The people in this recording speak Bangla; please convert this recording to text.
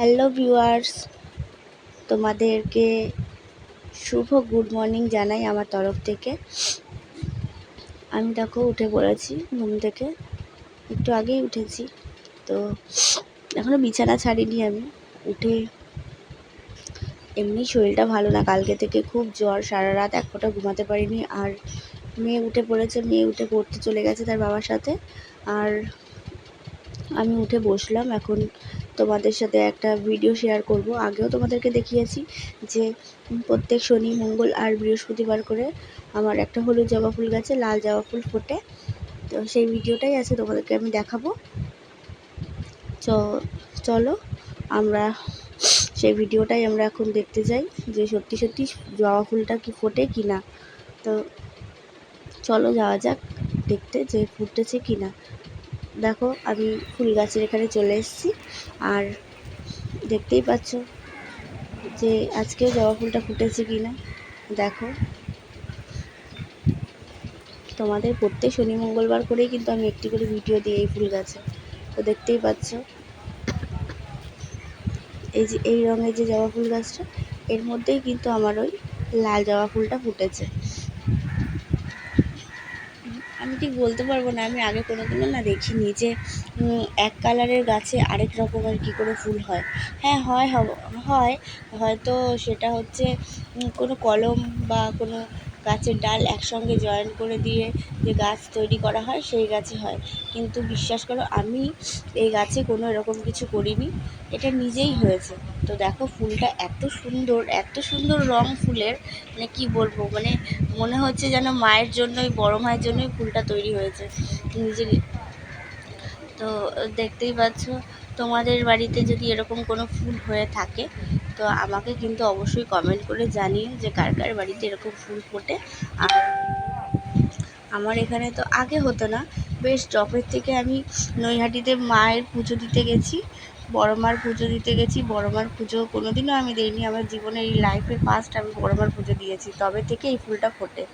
হ্যালো ভিউয়ার্স তোমাদেরকে শুভ গুড মর্নিং জানাই আমার তরফ থেকে। আমি দেখো, উঠে পড়েছি ঘুম থেকে। একটু আগেই উঠেছি। তো এখনও বিছানা ছাড়িনি আমি। উঠে এমনি শরীরটা ভালো না। কালকে থেকে খুব জ্বর, সারা রাত এক ফোঁটা ঘুমাতে পারিনি। আর মেয়ে উঠে পড়েছে, মেয়ে উঠে পড়তে চলে গেছে তার বাবার সাথে। আর আমি উঠে বসলাম। এখন তোমাদের সাথে একটা ভিডিও শেয়ার করব। আগেও তোমাদেরকে দেখিয়েছি যে প্রত্যেক শনি, মঙ্গল আর বৃহস্পতিবার করে আমার একটা হলুদ জবা ফুল গাছে লাল জবা ফুল ফোটে। তো সেই ভিডিওটাই আছে তোমাদেরকে আমি দেখাবো। চলো, আমরা সেই ভিডিওটাই আমরা এখন দেখতে যাই যে সত্যি সত্যি জবা ফুলটা কি ফোটে কি না। তো চলো যাওয়া যাক দেখতে যে ফুটেছে কি না। দেখো, আমি ফুল গাছের এখানে চলে এসেছি। আর দেখতেই পাচ্ছ যে আজকে জবা ফুলটা ফুটেছে কি না। দেখো, তোমাদের প্রত্যেক শনি, মঙ্গলবার করেই কিন্তু আমি একটি করে ভিডিও দিই এই ফুল গাছে। তো দেখতেই পাচ্ছ, এই যে, এই রঙের যে জবা ফুল গাছটা, এর মধ্যেই কিন্তু আমার ওই লাল জবা ফুলটা ফুটেছে। আমি ঠিক বলতে পারব না, আমি আগে কোনো দিনও না দেখিনি যে এক কালারের গাছে আরেক রকমের কী করে ফুল হয়। হ্যাঁ হয় হয়। হয়তো সেটা হচ্ছে কোনো কলম বা কোনো গাছের ডাল একসঙ্গে জয়েন করে দিয়ে যে গাছ তৈরি করা হয়, সেই গাছে হয়। কিন্তু বিশ্বাস করো, আমি এই গাছে কোনো এরকম কিছু করিনি। এটা নিজেই হয়েছে। তো দেখো, ফুলটা এত সুন্দর এত সুন্দর রং ফুলের মানে কি বলব মানে মনে হচ্ছে যেন মায়ের জন্যই, বড় মায়ের জন্যই ফুলটা তৈরি হয়েছে। নিজের তো দেখতেই পাচ্ছ, তোমাদের বাড়িতে যদি এরকম কোনো ফুল হয়ে থাকে তো আমাকে কিন্তু অবশ্যই কমেন্ট করে জানিও যে কার কার বাড়িতে এরকম ফুল ফোটে। আর আমার এখানে তো আগে হতো না। বেশ টপের থেকে আমি নৈহাটিতে মায়ের পুজো দিতে গেছি বড় মার পুজো দিতে গেছি বড় মার পুজো কোনো দিনও আমি দিইনি। আমার জীবনে এই লাইফে ফার্স্ট আমি বড় মার পুজো দিয়েছি। তবে থেকে এই ফুলটা ফোটে।